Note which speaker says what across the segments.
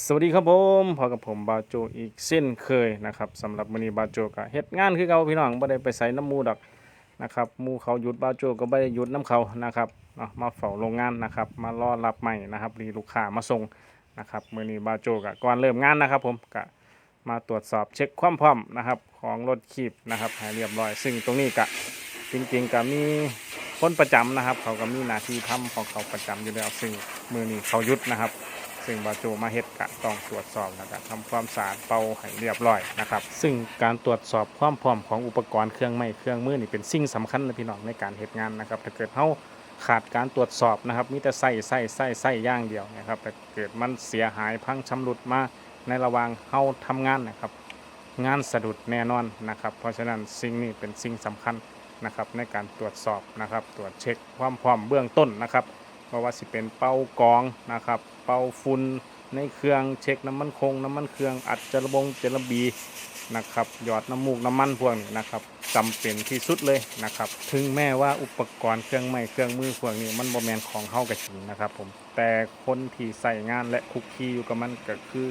Speaker 1: สวัสดีครับผมพอกับผมบาโจอีกเส้นเคยนะครับสำหรับมื้อนี้บาโจก็เฮ็ดงานคือเก่าพี่น้องบ่ได้ไปใส่น้ำมูดอกนะครับมูเขาหยุดบาโจก็บ่ได้หยุดน้ำเขานะครับเนาะมาเฝ้าโรงงานนะครับ มารอรับใหม่นะครับรีลูกค้ามาส่งนะครับมื้อนี้บาโจก็ก่อนเริ่มงานนะครับ ผมก็มาตรวจสอบเช็คความพร้อมนะครับ ของรถคีบนะครับให้เรียบร้อย ซึ่งตรงนี้ก็จริงๆก็มีคนประจำนะครับ เขาก็มีหน้าที่ทำของเขาประจำอยู่แล้วซึ่งมื้อนี้เขาหยุดนะครับ ซึ่งบาโจมาเฮ็ดกะต้องตรวจสอบแล้วก็ทำความสะอาดเป่าให้เรียบร้อยนะครับ ซึ่งการตรวจสอบความพร้อมของอุปกรณ์เครื่องไม้เครื่องมือนี่เป็นสิ่งสำคัญนะพี่น้องในการเฮ็ดงานนะครับถ้าเกิดเฮาขาดการตรวจสอบนะครับมีแต่ใส่ใส่ใส่ใส่ย่างเดียวนะครับแต่เกิดมันเสียหายพังชำรุดมาในระหว่างเฮาทำงานนะครับ งานสะดุดแน่นอนนะครับ เพราะฉะนั้นสิ่งนี้เป็นสิ่งสำคัญนะครับในการตรวจสอบนะครับ ตรวจเช็คความพร้อมเบื้องต้นนะครับ เพราะว่าสิเป็นเป่ากองนะครับ เป่าฝุ่นในเครื่องเช็คน้ำมันคงน้ำมันเครื่องอัดจระบงจระบีนะครับหยอดน้ำมูกน้ำมันพวกนี้นะครับจำเป็นที่สุดเลยนะครับ ถึงแม้ว่าอุปกรณ์เครื่องไม้เครื่องมือพวกนี้มันบ่แมนของเฮากระชิงนะครับผมแต่คนที่ใส่งานและคุกคีอยู่กับมันก็คือ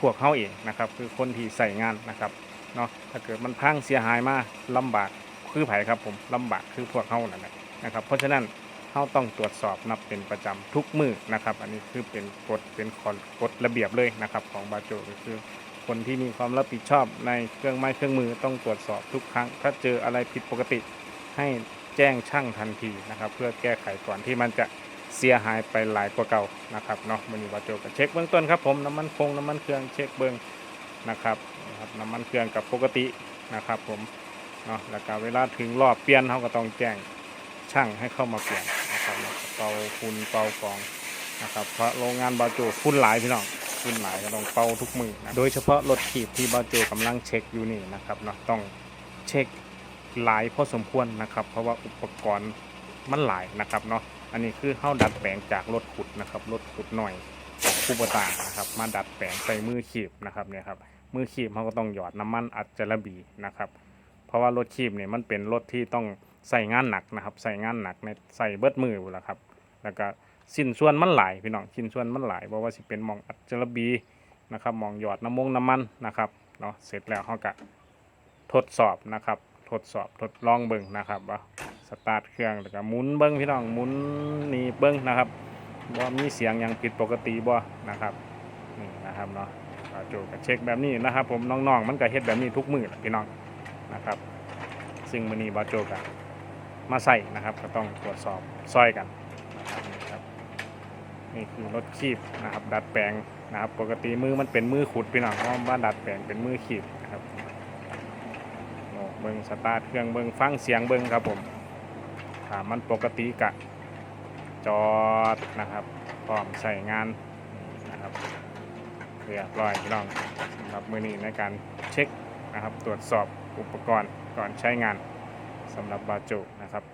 Speaker 1: พวกเฮาเองนะครับ คือคนที่ใส่งานนะครับเนาะถ้าเกิดมันพังเสียหายมาลำบากคือไผครับผมลำบากคือพวกเฮานั่นแหละนะครับ เพราะฉะนั้น เราต้องตรวจสอบนับเป็นประจำทุกมือนะครับ อันนี้คือเป็นกฎเป็นขอนกฎระเบียบเลยนะครับของบาโจก็คือ คนที่มีความรับผิดชอบในเครื่องไม้เครื่องมือต้องตรวจสอบทุกครั้ง ถ้าเจออะไรผิดปกติให้แจ้งช่างทันทีนะครับ เพื่อแก้ไขก่อนที่มันจะเสียหายไปหลายกว่าเก่านะครับเนาะมันนี้บาโจก็เช็คเบื้องต้นครับผมน้ำมันคงน้ำมันเครื่องเช็คเบื้องนะครับนะครับน้ำมันเครื่องกับปกตินะครับผมเนาะแล้วก็เวลาถึงรอบเปลี่ยนเขาก็ต้องแจ้งช่างให้เข้ามาเปลี่ยน ป่าฝุ่นเป่ากองนะครับเพราะโรงงานบาโจฝุ่นหลายพี่น้องฝุ่นหลายก็ต้องเป่าทุกมือนะโดยเฉพาะรถขีบที่บาโจกำลังเช็คอยู่นี่นะครับเนาะต้องเช็คหลายพอสมควรนะครับ เพราะว่าอุปกรณ์มันหลายนะครับเนาะอันนี้คือเข้าดัดแปลงจากรถขุดนะครับรถขุดหน่อยของคูปตานะครับ มาดัดแปลงใส่มือขีบนะครับเนี่ยครับมือขีบเขาก็ต้องหยอดน้ำมันอัดจระบีนะครับ เพราะว่ารถคีบเนี่ยมันเป็นรถที่ต้องใส่งานหนักนะครับ ใส่งานหนักในใส่เบิดมืออยู่แล้วครับ แล้วก็สิ้นส่วนมันหลายพี่น้องชิ้นส่วนมันหลายเพราะว่าสิเป็นมองอัจระบีนะครับมองหยอดน้ำมงน้ำมันนะครับเนาะเสร็จแล้วเขาก็ทดสอบนะครับ ทดสอบทดลองเบิ่งนะครับว่าสตาร์ทเครื่องแล้วก็หมุนเบิ่งพี่น้องหมุนนี่เบิ่งนะครับว่ามีเสียงยังผิดปกติบ่นะครับนี่นะครับเนาะโจก็เช็คแบบนี้นะครับ ผมน้องๆมันก็เฮ็ดแบบนี้ทุกมือแหละพี่น้องนะครับ ซึ่งมือนีบาโจกะมาใส่นะครับ ก็ต้องตรวจสอบซอยกันนะครับนี่ครับ นี่คือรถคีบนะครับดัดแปลงนะครับปกติมือมันเป็นมือขุดพี่น้องเพราะว่าบ้านดัดแปลงเป็นมือขีบนะครับโอ้เบิ้งสตาร์ทเครื่องเบิ้งฟังเสียงเบิ้งครับผมถามันปกติกะจอดนะครับพร้อมใส่งานนะครับเรียบร้อยพี่น้องสำหรับมือนี้ในการเช็คนะครับตรวจสอบอุปกรณ์ก่อนใช้งานสำหรับบาจูนะครับ